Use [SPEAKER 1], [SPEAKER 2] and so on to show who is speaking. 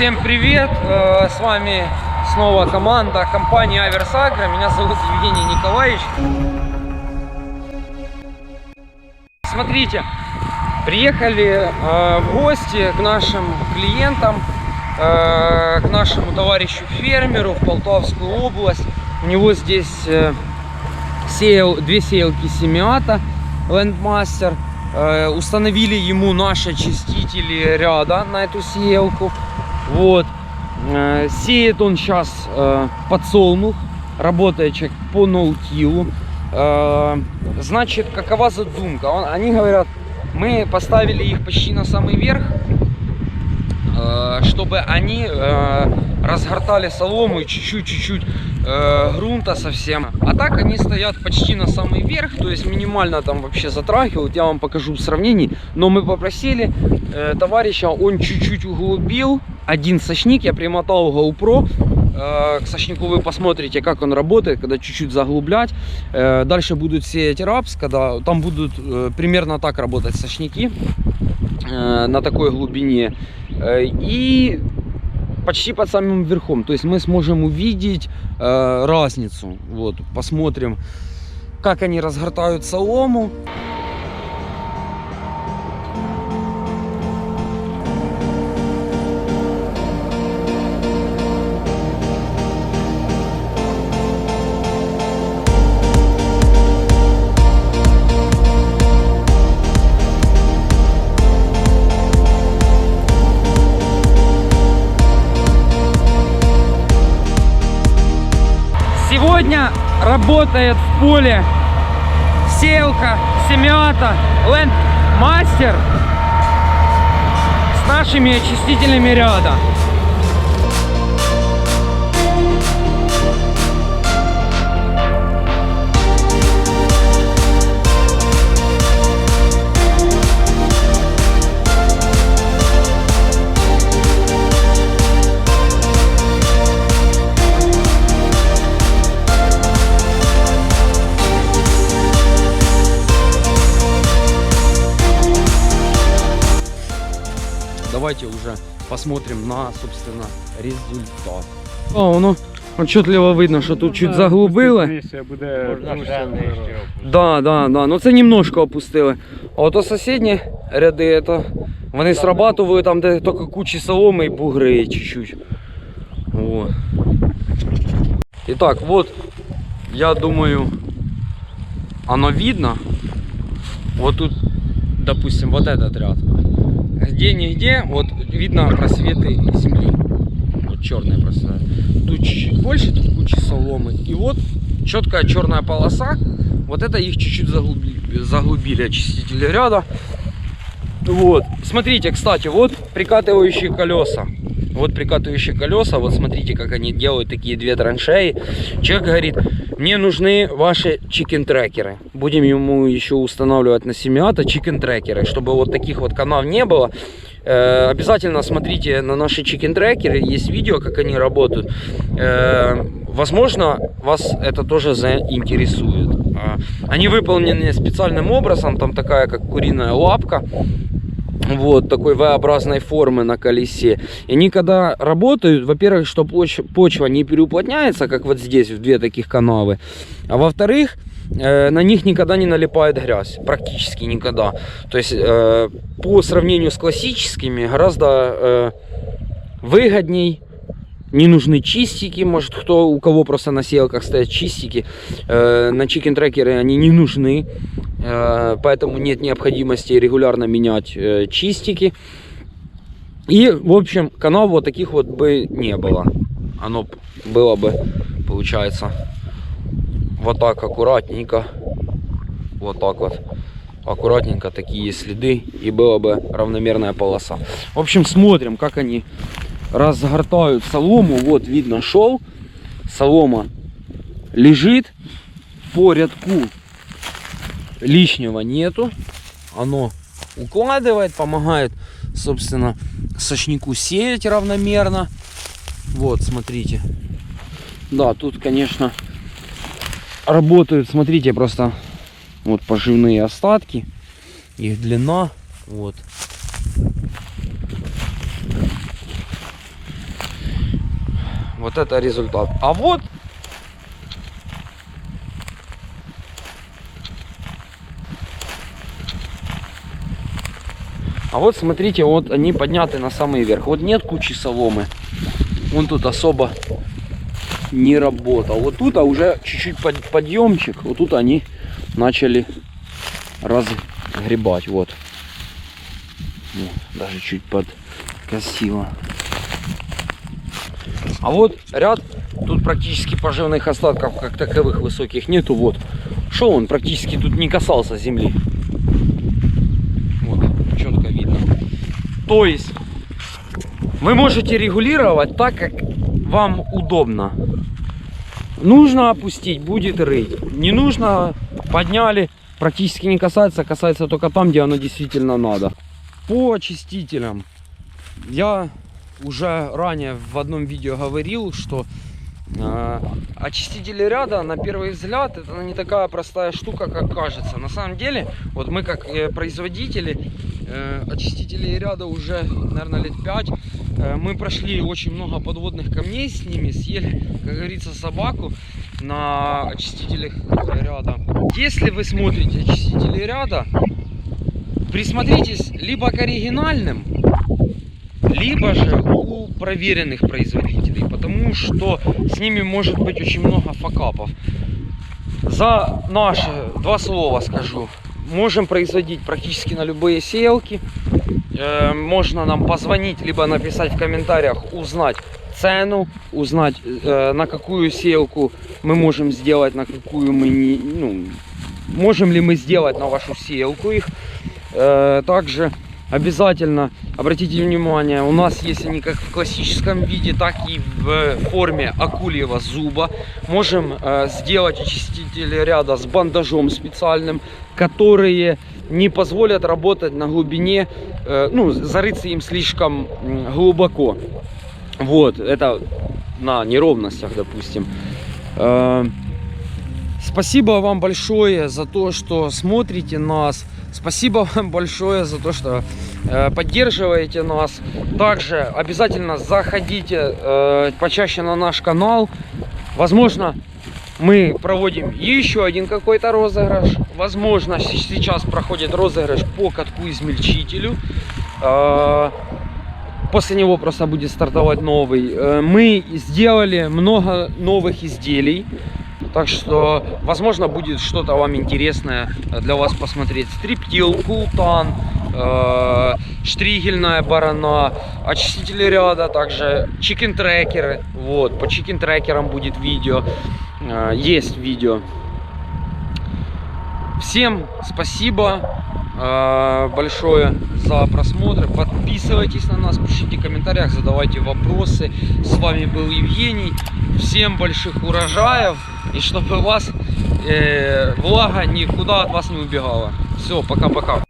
[SPEAKER 1] Всем привет! Э, С вами снова команда компании Аверс Агро. Меня зовут Евгений Николаевич. Смотрите, приехали э, в гости к нашим клиентам, э, к нашему товарищу фермеру в Полтавскую область. У него здесь сеял, две сеялки семиата Landmaster. Установили ему наши очистители ряда на эту сеялку. Вот. Э, Сеет он сейчас подсолнух, работает человек по ноутилу. Э, Значит, какова задумка? Он- Они говорят, мы поставили их почти на самый верх, э, чтобы они э, разгортали солому и чуть-чуть, чуть-чуть э, грунта совсем. А так они стоят почти на самый верх, то есть минимально там вообще затрахивают. Я вам покажу в сравнении. Но мы попросили э, товарища, он чуть-чуть углубил один сочник, я примотал GoPro. Э, К сочнику вы посмотрите, как он работает, когда чуть-чуть заглублять. Э, Дальше будут сеять рапс, когда там будут э, примерно так работать сочники э, на такой глубине. И почти под самым верхом. То есть мы сможем увидеть разницу. Вот, посмотрим, как они разгортают солому. Работает в поле сеялка семиата Land Master с нашими очистителями ряда. Давайте уже посмотрим на, собственно, результат. О, воно отчетливо видно, що тут чуть заглубили.
[SPEAKER 2] Комісія буде
[SPEAKER 3] Можна
[SPEAKER 2] ну,
[SPEAKER 3] ще
[SPEAKER 2] що.
[SPEAKER 1] Да, да, да. Ну це немножко опустили. А ото сусідні ряди, то вони срабатували там, де тільки кучі соломи і бугри чуть-чуть. Вот. Итак, вот, я думаю, оно видно. Вот тут, допустим, вот этот ряд. Где-нигде, вот видно просветы земли. Вот черные просто. Тут чуть-чуть больше, тут куча соломы. И вот четкая черная полоса. Вот это их чуть-чуть заглубили, заглубили очистители ряда. Вот. Смотрите, кстати, вот прикатывающие колеса. Вот прикатывающие колеса. Вот смотрите, как они делают такие две траншеи. Человек говорит, мне нужны ваши чикен-трекеры. Будем ему еще устанавливать на семиата чикен-трекеры, чтобы вот таких вот канав не было. Э, обязательно смотрите на наши чикен-трекеры. Есть видео, как они работают. Э, возможно, вас это тоже заинтересует. А, Они выполнены специальным образом. Там такая, как куриная лапка вот такой V-образной формы на колесе. И они когда работают, во-первых, что поч- почва не переуплотняется, как вот здесь в две таких канавы, а во-вторых, э, на них никогда не налипает грязь, практически никогда. То есть э, по сравнению с классическими гораздо э, выгодней. Не нужны чистики, может кто у кого просто на сеялках стоят чистики, на чикен трекеры они не нужны, поэтому нет необходимости регулярно менять э, чистики. И, в общем, канал вот таких вот бы не было. Оно было бы, получается, вот так аккуратненько. Вот так вот. Аккуратненько такие следы. И была бы равномерная полоса. В общем, смотрим, как они разгортают солому. Вот видно шел. Солома лежит по рядку лишнего нету. Оно укладывает, помогает, собственно, сочнику сеять равномерно. Вот, смотрите. Да, тут, конечно, работают, смотрите, просто вот поживные остатки, их длина, вот. Вот это результат. А вот А вот смотрите, вот они подняты на самый верх. Вот нет кучи соломы. Он тут особо не работал. Вот тут а уже чуть-чуть под- подъемчик. Вот тут они начали разгребать. Вот. Даже чуть подкосило. А вот ряд, тут практически поживных остатков как таковых высоких нету. Вот. Что он практически тут не касался земли. Вот, четко видно. То есть вы можете регулировать так, как вам удобно. Нужно опустить, будет рыть. Не нужно, подняли, практически не касается, касается только там, где оно действительно надо. По очистителям. Я уже ранее в одном видео говорил, что очистители ряда, на первый взгляд, это не такая простая штука, как кажется. На самом деле, вот мы как э, производители э, очистителей ряда уже, наверное, лет 5, мы прошли очень много подводных камней с ними, съели, как говорится, собаку на очистителях ряда. Если вы смотрите очистители ряда, присмотритесь либо к оригинальным, либо же у проверенных производителей, потому что с ними может быть очень много факапов. За наши два слова скажу. Можем производить практически на любые сеялки. Э, Можно нам позвонить, либо написать в комментариях, узнать цену, узнать э, на какую сеялку мы можем сделать, на какую мы не, ну, можем ли мы сделать на вашу сеялку их. Э, Также обязательно обратите внимание, у нас есть они как в классическом виде, так и в форме акульего зуба. Можем э, сделать очистители ряда с бандажом специальным, которые не позволят работать на глубине, э, ну, зарыться им слишком глубоко. Вот, это на неровностях, допустим. Э, Спасибо вам большое за то, что смотрите нас. Спасибо вам большое за то, что э, поддерживаете нас. Также обязательно заходите э, почаще на наш канал. Возможно, мы проводим еще один какой-то розыгрыш. Возможно, сейчас проходит розыгрыш по катку измельчителю. Э, После него просто будет стартовать новый. Э, Мы сделали много новых изделий. Так что, возможно, будет что-то вам интересное для вас посмотреть. Стриптил, култан, э, штригельная барана, очистители ряда, также чикен-трекеры. Вот, по чикен-трекерам будет видео. Э, есть видео. Всем спасибо э, большое за просмотр. Подписывайтесь на нас, пишите в комментариях, задавайте вопросы. С вами был Евгений. Всем больших урожаев и чтобы у вас э, влага никуда от вас не убегала. Все, пока-пока.